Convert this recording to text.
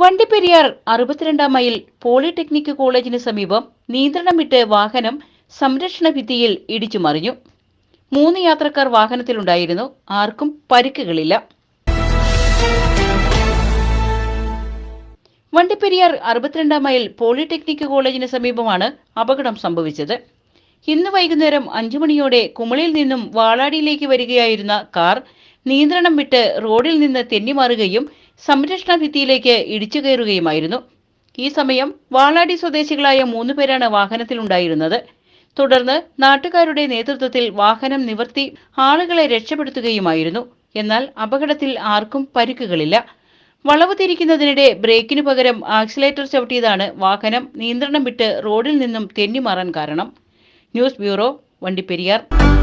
വണ്ടിപ്പെരിയാർ അറുപത്തിരണ്ടാം mile polytechnic കോളേജിന് സമീപം നിയന്ത്രണം വിട്ട് വാഹനം സംരക്ഷണ ഭിത്തിയിൽ ഇടിച്ചു മറിഞ്ഞു. മൂന്ന് യാത്രക്കാർ വാഹനത്തിലുണ്ടായിരുന്നു. ആർക്കും പരിക്കുകളില്ല. വണ്ടിപ്പെരിയാർ അറുപത്തിരണ്ടാം മൈൽ പോളിടെക്നിക് കോളേജിന് സമീപമാണ് അപകടം സംഭവിച്ചത്. ഇന്ന് വൈകുന്നേരം അഞ്ചു മണിയോടെ കുമളിയിൽ നിന്നും വാളാടിയിലേക്ക് വരികയായിരുന്ന കാർ നിയന്ത്രണം വിട്ട് റോഡിൽ നിന്ന് തെന്നിമാറുകയും സംരക്ഷണ ഭിത്തിയിലേക്ക് ഇടിച്ചു കയറുകയുമായിരുന്നു. ഈ സമയം വാളാടി സ്വദേശികളായ മൂന്ന് പേരാണ് വാഹനത്തിലുണ്ടായിരുന്നത്. തുടർന്ന് നാട്ടുകാരുടെ നേതൃത്വത്തിൽ വാഹനം നിവർത്തി ആളുകളെ രക്ഷപ്പെടുത്തുകയുമായിരുന്നു. എന്നാൽ അപകടത്തിൽ ആർക്കും പരിക്കുകളില്ല. വളവ് തിരിക്കുന്നതിനിടെ ബ്രേക്കിനു പകരം ആക്സിലേറ്റർ ചവിട്ടിയതാണ് വാഹനം നിയന്ത്രണം വിട്ട് റോഡിൽ നിന്നും തെന്നിമാറാൻ കാരണം. News bureau Vandiperiyar.